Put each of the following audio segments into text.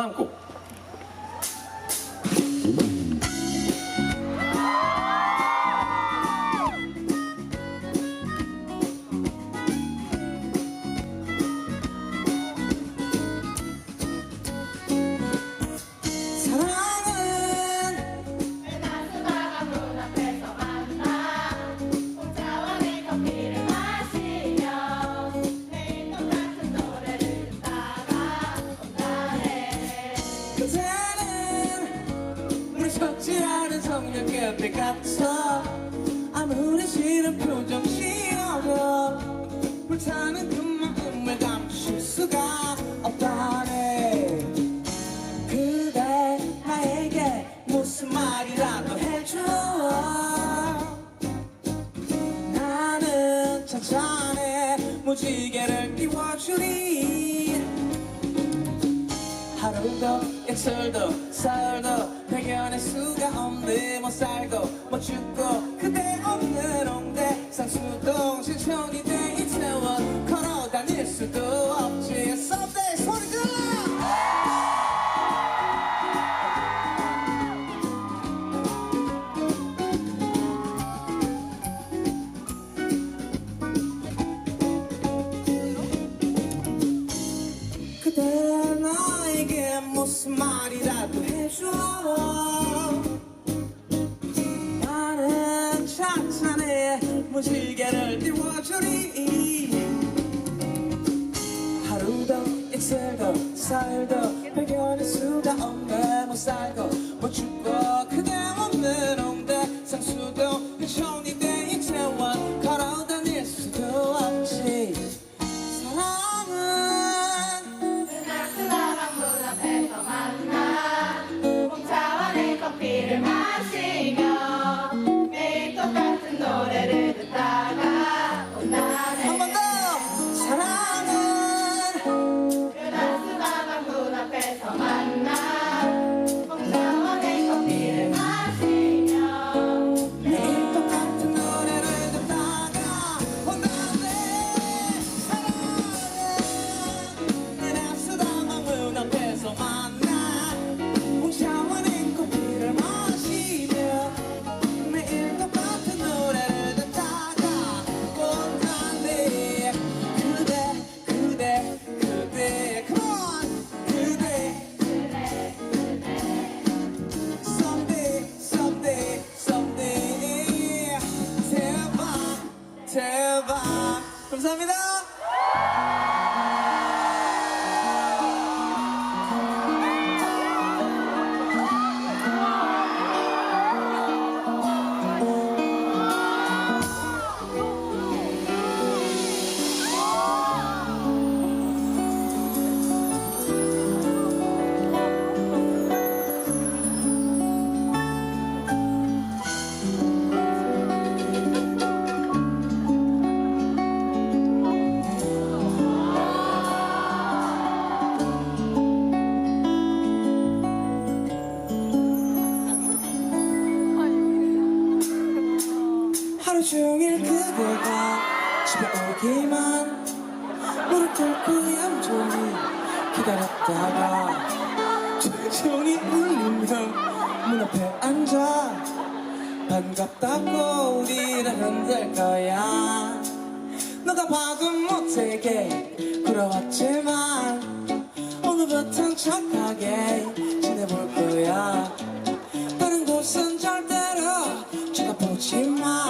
다음 싫은 표정 지어도 불타는 그 마음을 감출 수가 없다네. 그대 나에게 무슨 말이라도 해줘 나는 천천히 무지개를 띄워주리. 하루도 이틀도 사흘도 발견할 수가 없네. 못 살고 못 죽고 그대 나에게 무슨 말이라도 해줘. 나는 찬찬히 무지개를 띄워주리. 하루도 이틀도 사흘도 발견할 수가 없네 하루 종일 그대가 집에 오기만 무릎 꿇고 얌전히 기다렸다가 조용히 울리면 문 앞에 앉아 반갑다고 우리를 흔들 거야. 너가 봐도 못되게 부러웠지만 오늘부턴 착하게 지내볼 거야. 다른 곳은 절대로 쳐다보지 마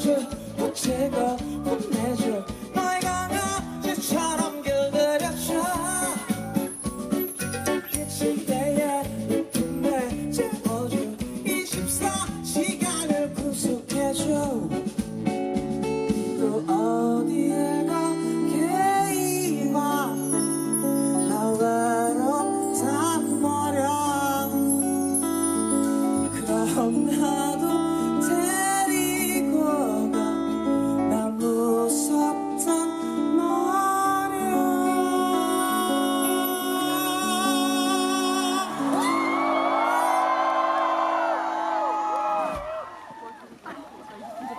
마나